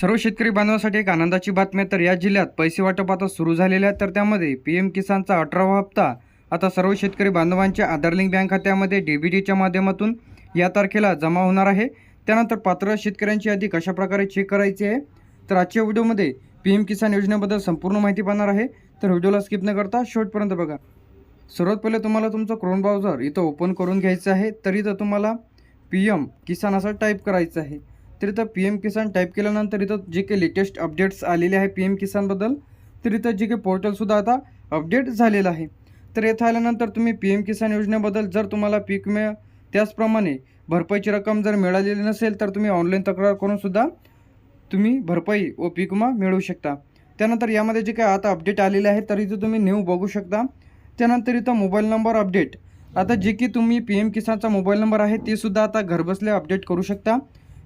सर्व शेतकरी बांधवांसाठी एक आनंदाची बातमी आहे. तर या जिल्ह्यात पैसे वाटप आता सुरू झालेले आहे तर त्यामध्ये पी एम किसानचा अठरावा हप्ता आता सर्व शेतकरी बांधवांच्या आधार लिंक बँक खात्यामध्ये डी बी डीच्या माध्यमातून या तारखेला जमा होणार आहे. त्यानंतर पात्र शेतकऱ्यांची यादी कशाप्रकारे चेक करायची आहे? तर आजच्या व्हिडिओमध्ये पी एम किसान योजनेबद्दल संपूर्ण माहिती पाहणार आहे. तर व्हिडिओला स्किप न करता शेवटपर्यंत बघा. सर्वात पहिले तुम्हाला तुमचं क्रोन ब्राउझर इथं ओपन करून घ्यायचं आहे. तर इथं तुम्हाला पी एम किसान असं टाईप करायचं आहे. तर इथं पी एम किसान टाईप केल्यानंतर इथं जे काही लेटेस्ट अपडेट्स आलेले आहे पी एम किसानबद्दल तर इथं जे काही पोर्टलसुद्धा आता अपडेट झालेलं आहे. तर येथे आल्यानंतर तुम्ही पी एम किसान योजनेबद्दल जर तुम्हाला पीक मिळ त्याचप्रमाणे भरपाईची रक्कम जर मिळालेली नसेल तर तुम्ही ऑनलाईन तक्रार करूनसुद्धा तुम्ही भरपाई व पीक विमा मिळवू शकता. त्यानंतर यामध्ये जे काही आता अपडेट आलेले आहे तर इथं तुम्ही न्यू बघू शकता. त्यानंतर इथं मोबाईल नंबर अपडेट आता जे की तुम्ही पी एम किसानचा मोबाईल नंबर आहे ते सुद्धा आता घरबसल्या अपडेट करू शकता.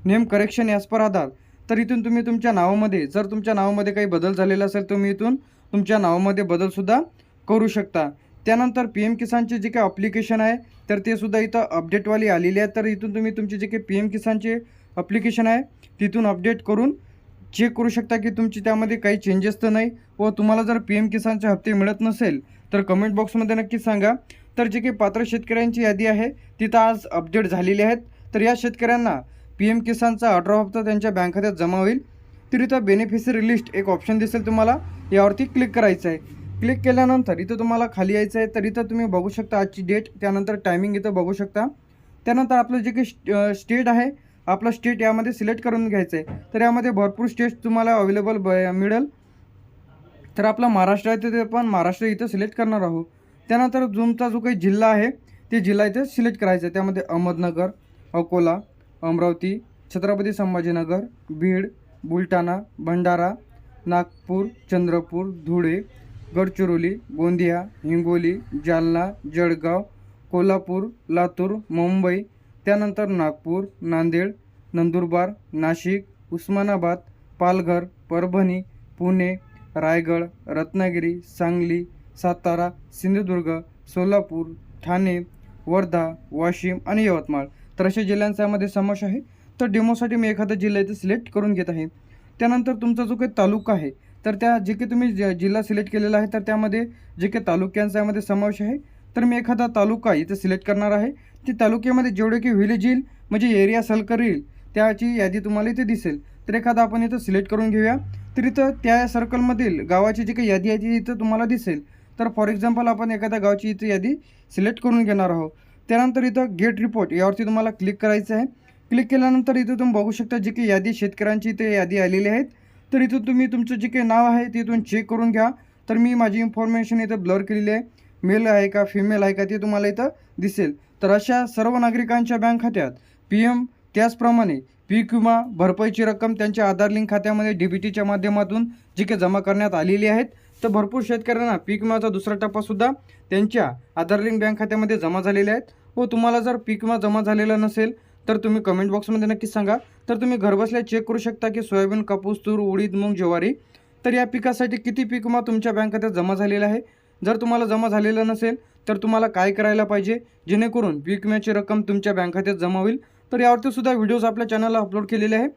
Name correction as per Aadhaar. तर इथून तुम्ही तुमच्या नावामध्ये जर तुमच्या नावामध्ये काही बदल झालेला असेल तुम्ही इथून तुमच्या नावामध्ये बदलसुद्धा करू शकता. त्यानंतर पी एम किसानचे जे काही अप्लिकेशन आहे तर ते सुद्धा इथं अपडेटवाली आलेली आहे. तर इथून तुम्ही तुमचे जे काही पी एम किसानचे अप्लिकेशन आहे तिथून अपडेट करून चेक करू शकता की तुमची त्यामध्ये काही चेंजेस तर नाही. व तुम्हाला जर पी एम किसानचे हप्ते मिळत नसेल तर कमेंट बॉक्समध्ये नक्कीच सांगा. तर जे काही पात्र शेतकऱ्यांची यादी आहे तिथं आज अपडेट झालेली आहेत. तर या शेतकऱ्यांना पी एम किसानचा अठरा हप्ता त्यांच्या बँक खात्यात जमा होईल. तर इथं बेनिफिशरी लिस्ट एक ऑप्शन दिसेल तुम्हाला. यावरती क्लिक करायचं आहे क्लिक केल्यानंतर इथं तुम्हाला खाली यायचं आहे. तर इथं तुम्ही बघू शकता आजची डेट त्यानंतर टायमिंग इथं बघू शकता. त्यानंतर आपलं जे काही स्टेट आहे आपलं स्टेट यामध्ये सिलेक्ट करून घ्यायचं आहे तर यामध्ये भरपूर स्टेट्स तुम्हाला अवेलेबल ब मिळेल. तर आपला महाराष्ट्र आहे ते पण महाराष्ट्र इथं सिलेक्ट करणार आहोत. त्यानंतर तुमचा जो काही जिल्हा आहे ते जिल्हा इथे सिलेक्ट करायचा आहे त्यामध्ये अहमदनगर अकोला अमरावती छत्रपती संभाजीनगर बीड बुलढाणा भंडारा नागपूर चंद्रपूर धुळे गडचिरोली गोंदिया हिंगोली जालना जळगाव कोल्हापूर लातूर मुंबई त्यानंतर नागपूर नांदेड नंदुरबार नाशिक उस्मानाबाद पालघर परभणी पुणे रायगड रत्नागिरी सांगली सातारा सिंधुदुर्ग सोलापूर ठाणे वर्धा वाशिम आणि यवतमाळ. तर अशा जिल्ह्यांचा यामध्ये समावेश आहे. तर डेमोसाठी मी एखादा जिल्हा इथे सिलेक्ट करून घेत आहे. त्यानंतर तुमचा जो काही तालुका आहे तर त्या जे काही तुम्ही ज- जिल्हा सिलेक्ट केलेला आहे तर त्यामध्ये जे काही तालुक्यांचा यामध्ये समावेश आहे. तर मी एखादा तालुका इथे सिलेक्ट करणार आहे. ती तालुक्यामध्ये जेवढे की व्हिलेज येईल म्हणजे एरिया सलकर येईल त्याची यादी तुम्हाला इथे दिसेल. तर एखादा आपण इथं सिलेक्ट करून घेऊया. तर इथं त्या सर्कलमधील गावाची जी काही यादी आहे ती इथं तुम्हाला दिसेल. तर फॉर एक्झाम्पल आपण एखाद्या गावची इथं यादी सिलेक्ट करून घेणार आहोत. त्यानंतर इथं गेट रिपोर्ट यावरती तुम्हाला क्लिक करायचं आहे. क्लिक केल्यानंतर इथं तुम्ही बघू शकता जी काही यादी शेतकऱ्यांची इथे यादी आलेली आहेत. तर इथं तुम्ही तुमचं जे काही नाव आहे ते इथून चेक करून घ्या. तर मी माझी इन्फॉर्मेशन इथं ब्लर केलेली आहे. मेल आहे का फिमेल आहे का ते तुम्हाला इथं दिसेल. तर अशा सर्व नागरिकांच्या बँक खात्यात पी एम त्याचप्रमाणे पीक विमा भरपाईची रक्कम त्यांच्या आधार लिंक खात्यामध्ये डी बी टीच्या माध्यमातून जी काही जमा करण्यात आलेली आहेत. तर भरपूर शेतकऱ्यांना पीक विमाचा दुसरा टप्पासुद्धा त्यांच्या आधार लिंक बँक खात्यामध्ये जमा झालेले आहेत. व तुम्हाला जर पीक विमा जमा झालेला नसेल तर तुम्ही कमेंट बॉक्समध्ये नक्कीच सांगा. तर तुम्ही घरबसल्या चेक करू शकता की सोयाबीन कापूस तूर उडीद मूग ज्वारी. तर या पिकासाठी किती पीक विमा तुमच्या बँक खात्यात जमा झालेला आहे? जर तुम्हाला जमा झालेला नसेल तर तुम्हाला काय करायला पाहिजे? जेणेकरून पीक विम्याची रक्कम तुमच्या बँक खात्यात जमा होईल. तर यावरती सुद्धा व्हिडिओज आपल्या चॅनलला अपलोड केलेले आहे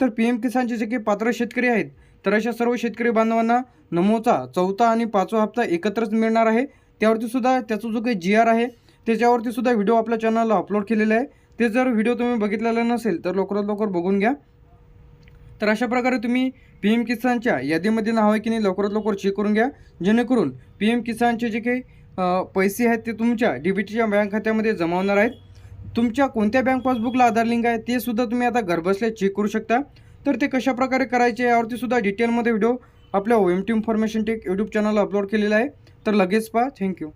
तर पी एम किसानचे जे काही पात्र शेतकरी आहेत तर अशा सर्व शेतकरी बांधवांना नमोचा चौथा आणि पाचवा हप्ता एकत्रच मिळणार आहे. त्यावरती सुद्धा त्याचा जो काही जी आर आहे त्याच्यावरती सुद्धा व्हिडिओ आपल्या चॅनलला अपलोड केलेले आहे. ते जर व्हिडिओ तुम्ही बघितलेला नसेल तर लवकरात लवकर बघून घ्या. तर अशा प्रकारे तुम्ही पी एम किसानच्या यादीमध्ये नाव आहे की नाही लवकरात लवकर चेक करून घ्या. जेणेकरून पी एम किसानचे जे काही पैसे आहेत ते तुमच्या डी बी टीच्या बँक खात्यामध्ये जमा होणार आहेत. तुमच्या कोणत्या बँक पासबुकला आधार लिंक आहे ते सुद्धा तुम्ही आता घरबसल्या चेक करू शकता. तर ते कशा प्रकारे करायचे यावरती सुद्धा डिटेलमध्ये व्हिडिओ आपल्या O M T information tech YouTube चॅनलला अपलोड केलेला आहे. तर लगेच पहा. थँक्यू